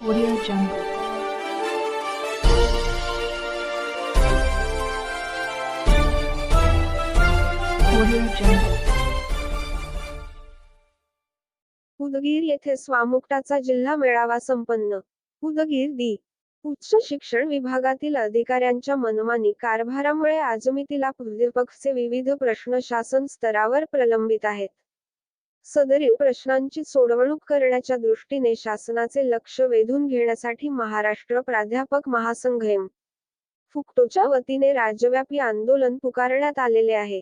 Audio Jungle. Udgir येथे स्वामुक्ताचा जिल्हा मेळावा संपन्न. उदगीर दी उच्च शिक्षण विभागातील अधिकाऱ्यांच्या मनमानी कारभारामुळे आजमितीला प्राध्यापकचे विविध प्रश्न शासन स्तरावर प्रलंबित आहेत. सदरील प्रश्नांची सोडवणूक करण्याच्या दृष्टीने शासनाचे लक्ष वेधून घेण्यासाठी महाराष्ट्र प्राध्यापक महासंघ एम फुकटोच्या वतीने राज्यव्यापी आंदोलन पुकारण्यात आलेले आहे.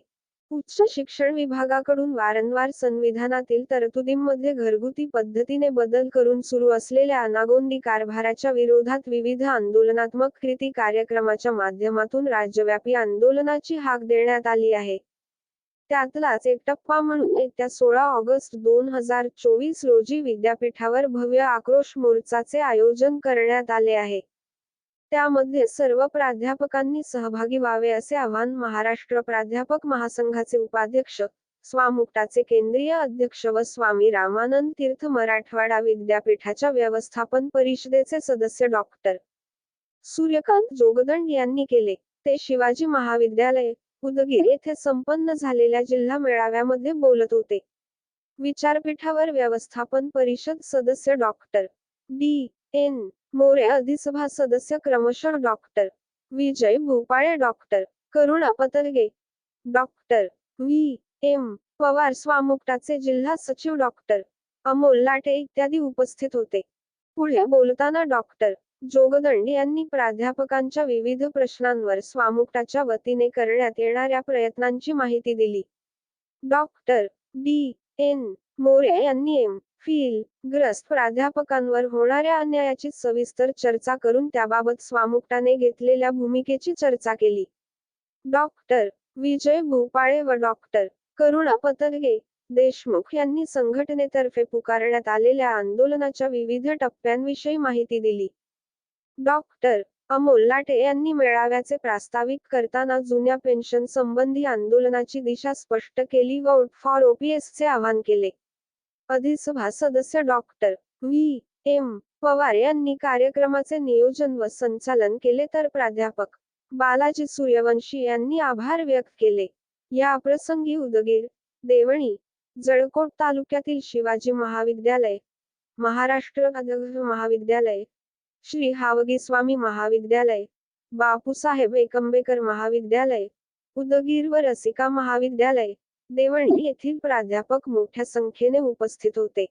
उच्च शिक्षण विभागाकडून वारंवार संविधानातील तरतुदींमध्ये घरगुती पद्धतीने बदल करून सुरू असलेल्या अनागोंदी कारभाराच्या विरोधात विविध आंदोलनात्मक कृती कार्यक्रमाच्या माध्यमातून राज्यव्यापी आंदोलनाची हाक देण्यात आली आहे. त्यातलाच एक टप्पा म्हणून येत्या सोळा ऑगस्ट दोन हजार चोवीस रोजी विद्यापीठावर भव्य आक्रोश मोर्चाचे आयोजन करण्यात आले आहे. त्यामध्ये सर्व प्राध्यापकांनी सहभागी व्हावे असे आवाहन महाराष्ट्र प्राध्यापक महासंघाचे उपाध्यक्ष स्वामुक्ताचे केंद्रीय अध्यक्ष व स्वामी रामानंद तीर्थ मराठवाडा विद्यापीठाच्या व्यवस्थापन परिषदेचे सदस्य डॉक्टर सूर्यकांत जोगदंड यांनी केले. ते शिवाजी महाविद्यालय उदगीर येथे संपन्न झालेल्या जिल्हा मेळाव्यामध्ये बोलत होते. विचारपीठावर व्यवस्थापन परिषद सदस्य डॉक्टर डी. एन. मोरे अधिसभा सदस्य क्रमशः doctor Vijay Bhopale doctor Karuna Patalge doctor V. M. Pawar स्वामुक्ताचे जिल्हा सचिव डॉक्टर अमोल लाटे इत्यादी उपस्थित होते. पुढे बोलताना डॉक्टर जोगदंड यांनी प्राध्यापकांच्या विविध प्रश्नांवर स्वामुक्ताच्या वतीने करण्यात येणाऱ्या प्रयत्नांची माहिती दिली. Doctor D. एन. मोरे यांनी एम. फील. ग्रस्त प्राध्यापकांवर होणाऱ्या अन्यायाची सविस्तर चर्चा करून त्याबाबत स्वामुक्ताने घेतलेल्या भूमिकेची चर्चा केली. डॉक्टर विजय भोपाळे व डॉक्टर करुणा पतरगे देशमुख यांनी संघटनेतर्फे पुकारण्यात आलेल्या आंदोलनाच्या विविध टप्प्यांविषयी माहिती दिली. डॉक्टर अमोल लाटे यांनी मेळाव्याचे प्रास्ताविक करताना जुन्या पेन्शन संबंधी आंदोलनाची दिशा स्पष्ट केली व फॉर ओपीएसचे आवाहन केले. अधिसभा सदस्य डॉक्टर व्ही. एम. पवार यांनी कार्यक्रमाचे नियोजन व संचालन केले तर प्राध्यापक बालाजी सूर्यवंशी यांनी आभार व्यक्त केले. या प्रसंगी उदगीर देवणी जळकोट तालुक्यातील शिवाजी महाविद्यालय महाराष्ट्र महाविद्यालय श्री हावगी स्वामी महाविद्यालय बापूसाहेब एकंबेकर महाविद्यालय उदगीर व रसिका महाविद्यालय देवणी येथील प्राध्यापक मोठ्या संख्येने उपस्थित होते.